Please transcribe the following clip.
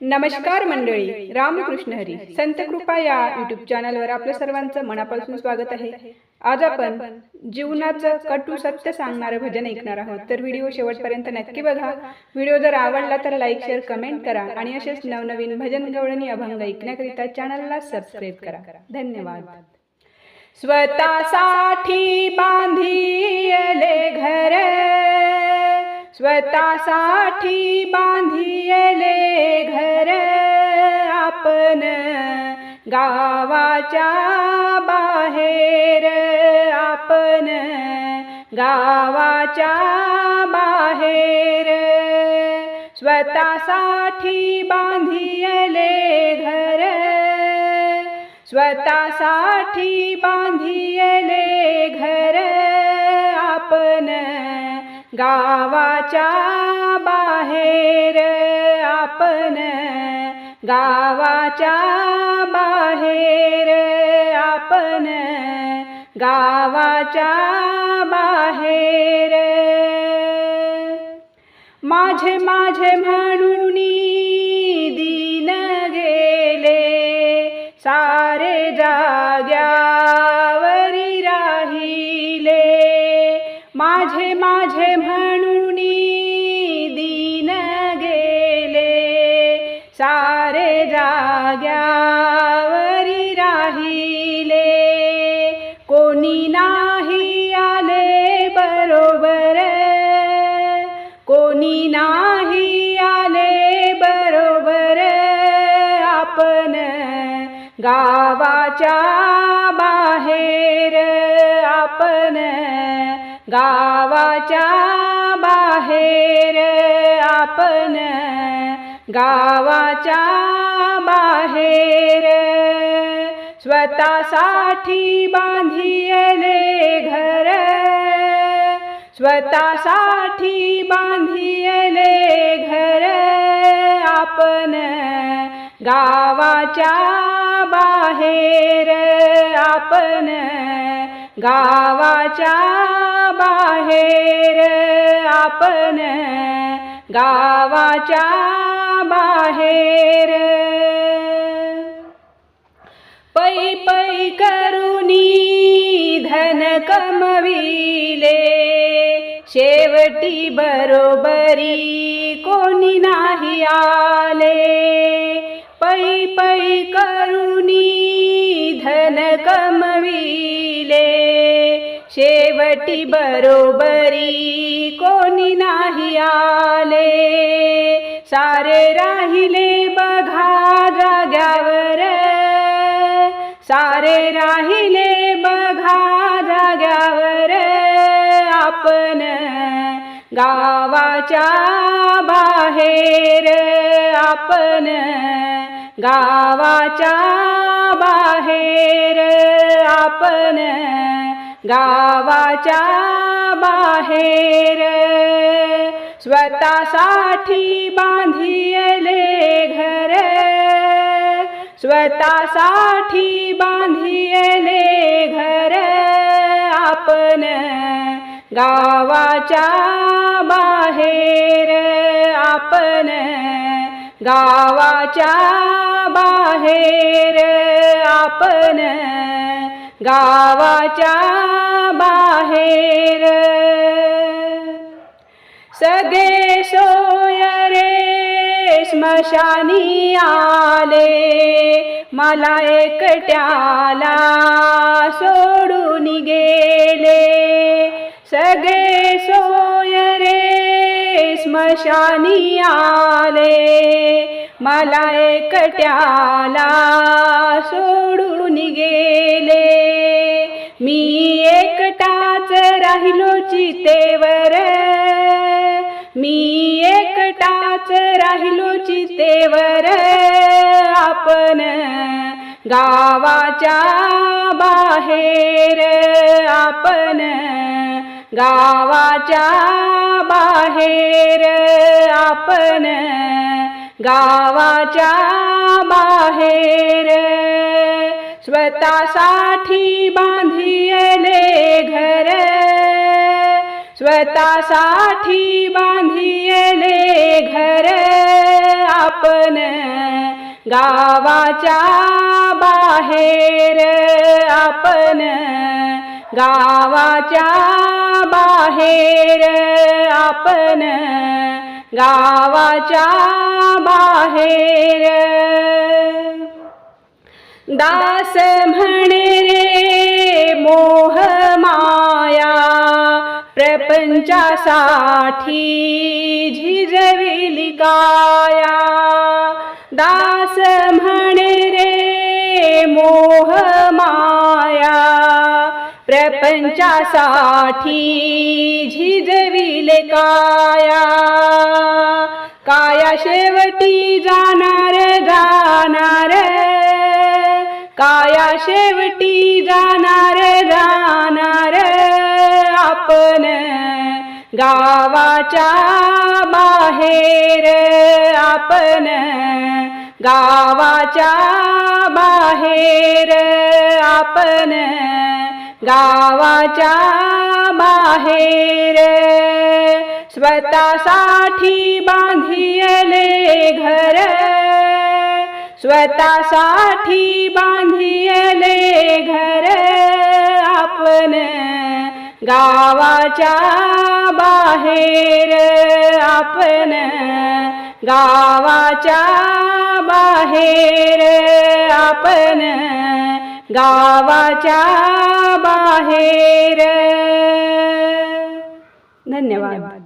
नमस्कार मंडळी रामकृष्ण हरी संत कृपा या युट्यूब चॅनलवर आपलं सर्वांचं मनापासून स्वागत आहे. आज आपण जीवनाचं कटू सत्य सांगणारं भजन ऐकणार आहोत. तर व्हिडिओ शेवटपर्यंत नक्की बघा. व्हिडिओ जर आवडला तर लाईक शेअर कमेंट करा. आणि असेच नवनवीन भजन गवळणी अभंग ऐकण्याकरिता चॅनलला सबस्क्राईब करा. धन्यवाद. स्वतःसाठी बांधिले घर स्वतःसाठी बांधिले घर आपण गावाच्या बाहेर. आपण गावाच्या बाहेर. स्वतःसाठी बांधिले घर. स्वतःसाठी बांधिले घर. आपण गावाच्या बाहेर आपण गावाच्या बाहेर आपण गावाच्या बाहेर. माझे माझे म्हणून दिन गेले सारे जाग्या कोणी नाही आले बरोबर आपण गावाच्या बाहेर आपण गावाच्या बाहेर आपण गावाच्या बाहेर स्वतःसाठी बांधिले घर स्वतःसाठी बांधिले घर आपण गावाच्या बाहेर. आपण गावाच्या बाहेर. आपण गावाच्या बाहेर. पै पै करुणी धन कमवी शेवटी बरोबरी कोणी नाही आले. पै पै करुणी धन कमविले. शेवटी बरोबरी गावाच्या बाहेर आपण गावाच्या बाहेर आपण गावाच्या बाहेर स्वतःसाठी बांधिले घर स्वतःसाठी बांधिले घर आपण गावाच्या बाहेर आपण गावाच्या बाहेर आपण गावाच्या बाहेर. सगळे सोय रे स्मशानी आले मला एकट्याला सोडून गेले. सगळे सोय रे स्मशानी आले. मला एकट्याला सोडून गेले मी एकटाच राहिलो चितेवर. मी एकटाच राहिलो चितेवर. आपण गावाच्या बाहेर आपण गावाच्या बाहेर आपण गावाच्या बाहेर स्वतःसाठी बांधिले घर स्वतःसाठी बांधिले घर आपण गावाच्या बाहेर आपण गावाच्या बाहेर आपण गावाच्या बाहेर. दास म्हणे रे मोह माया प्रपंचासाठी झिजविली काया. दास म्हणे रे मोह माया प्रपंचासाठी झिजविले काया. काया शेवटी जाणार जाणार. काया शेवटी जाणार जाणार. आपण गावाच्या बाहेर आपण गावाच्या बाहेर आपण गावाच्या बाहेर स्वतःसाठी बांधियले घर. स्वतःसाठी बांधियले घर. आपण गावाच्या बाहेर. आपण गावाच्या बाहेर. आपण गावाच्या बाहेर. धन्यवाद.